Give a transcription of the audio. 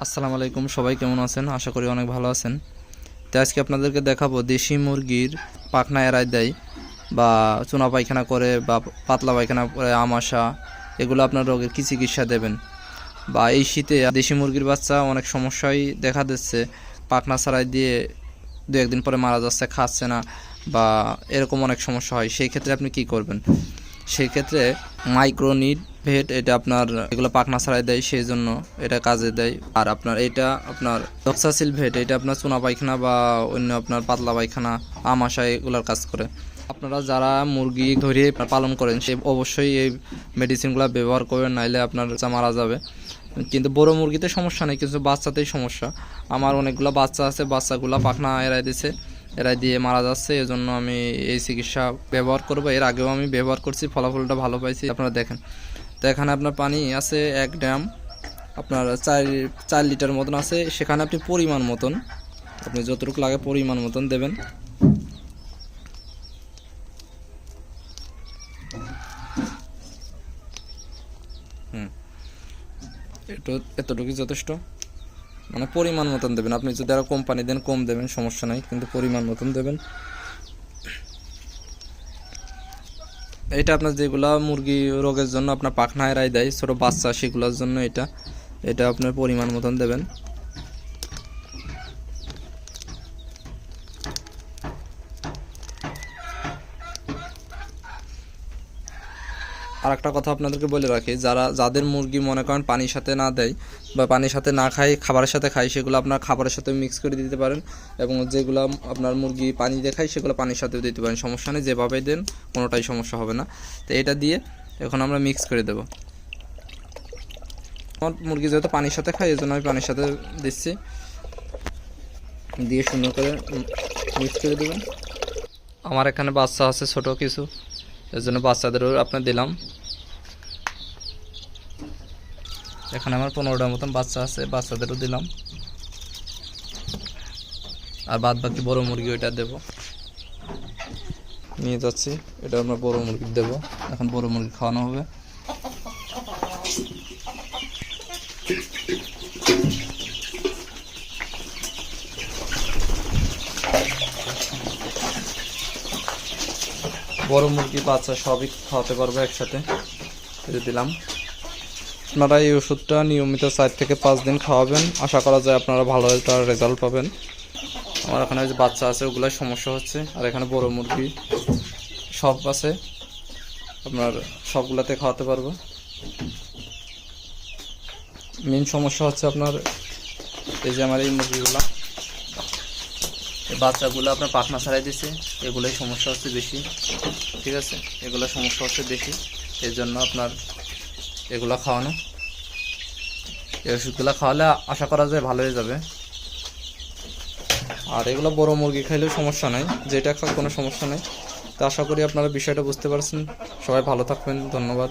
আসসালামু আলাইকুম, সবাই কেমন আছেন? আশা করি অনেক ভালো আছেন। তো আজকে আপনাদেরকে দেখাবো দেশি মুরগির পাখনা এড়াই দেয় বা চুনা পায়খানা করে বা পাতলা পায়খানা করে আমাশা এগুলো আপনার রোগের কী চিকিৎসা দেবেন? বা এই শীতে দেশি মুরগির বাচ্চা অনেক সমস্যাই দেখা দিচ্ছে। পাখনা ছাড়াই দিয়ে দু একদিন পরে মারা যাচ্ছে, খাচ্ছে না বা এরকম অনেক সমস্যা হয়। সেই ক্ষেত্রে আপনি কি করবেন? সেই ক্ষেত্রে মাইক্রোনিট ভেট, এটা আপনার এগুলো পাখনা ছাড়াই দেয় সেই জন্য এটা কাজে দেয়। আর আপনার এটা আপনার ডক্সাসিল ভেট, এটা আপনার চুনা পায়খানা বা অন্য আপনার পাতলা পায়খানা আমাশা এগুলোর কাজ করে। আপনারা যারা মুরগি ধরে পালন করেন, সে অবশ্যই এই মেডিসিনগুলো ব্যবহার করবেন, নাইলে আপনার মারা যাবে। কিন্তু বড় মুরগিতে সমস্যা নেই কিন্তু বাচ্চাতেই সমস্যা। আমার অনেকগুলো বাচ্চা আছে, বাচ্চাগুলো পাখনা এড়াই দিছে। এরাই দিয়ে মারা যাচ্ছে, এজন্য আমি এই চিকিৎসা ব্যবহার করব। এর আগেও আমি ব্যবহার করছি, ফলাফলটা ভালো পাইছি, আপনারা দেখেন। তো এখানে আপনার পানি আছে এক ড্যাম আপনার চার চার লিটার মতন আছে। সেখানে আপনি পরিমাণ মতন, আপনি যতটুকু লাগে পরিমাণ মতন দেবেন। হুম। একটু এতটুকুই যথেষ্ট। মানে পরিমাণ মতন দেবেন। আপনি যদি আরও কোম্পানি দেন, কম দেবেন, সমস্যা নাই, কিন্তু পরিমাণ মতন দেবেন। এটা আপনার যেগুলা মুরগি রোগের জন্য আপনার পাখনায় রায় দেয়, ছোটো বাচ্চা সেগুলোর জন্য এটা। এটা আপনার পরিমাণ মতন দেবেন। আর একটা কথা আপনাদেরকে বলে রাখি, যারা, যাদের মুরগি মনে করেন পানির সাথে না দেয় বা পানির সাথে না খায়, খাবারের সাথে খায়, সেগুলো আপনার খাবারের সাথে মিক্স করে দিতে পারেন এবং যেগুলো আপনার মুরগি পানি দিয়ে খায়, সেগুলো পানির সাথেও দিতে পারেন। সমস্যা নেই যেভাবেই দেন কোনোটাই সমস্যা হবে না। তো এটা দিয়ে এখন আমরা মিক্স করে দেবো। আমার মুরগি যেহেতু পানির সাথে খায় এই জন্য আমি পানির সাথে দিচ্ছি। দিয়ে সুন্দর করে মিক্স করে দেবেন। আমার এখানে বাচ্চা আছে, ছোট কিছু। এর জন্য বাচ্চাদেরও আপনার দিলাম। এখানে আমার পনেরোটার মতন বাচ্চা আছে, বাচ্চাদেরও দিলাম। আর বাদ বাকি বড় মুরগি ওইটা দেবো। নিয়ে যাচ্ছি, এটা আমরা বড় মুরগি দেবো। এখন বড় মুরগি খাওয়ানো হবে। বড় মুরগি, বাচ্চা সবই খাওয়াতে পারব একসাথে। দিলাম। আপনারা এই ওষুধটা নিয়মিত চার থেকে পাঁচ দিন খাওয়াবেন। আশা করা যায় আপনারা ভালো একটা রেজাল্ট পাবেন। আমার এখানে যে বাচ্চা আছে ওগুলোই সমস্যা হচ্ছে। আর এখানে বড় মুরগি সব আছে। আপনার সবগুলাতে খাওয়াতে পারব। মেন সমস্যা হচ্ছে আপনার এই যে আমার এই মুরগিগুলো। এই বাচ্চাগুলো আপনার পাখনা ছাড়াই দিছে। এগুলোই সমস্যা হচ্ছে বেশি। ঠিক আছে? এগুলো সমস্যা হচ্ছে বেশি। এর জন্য আপনার এগুলো খাওয়ানো। এই ওষুধগুলো খাওয়ালে আশা করা যায় ভালো হয়ে যাবে। আর এগুলো বড় মুরগি খাইলেও সমস্যা নাই, যেটা খাক কোনো সমস্যা নেই। তো আশা করি আপনারা বিষয়টা বুঝতে পারছেন। সবাই ভালো থাকবেন, ধন্যবাদ।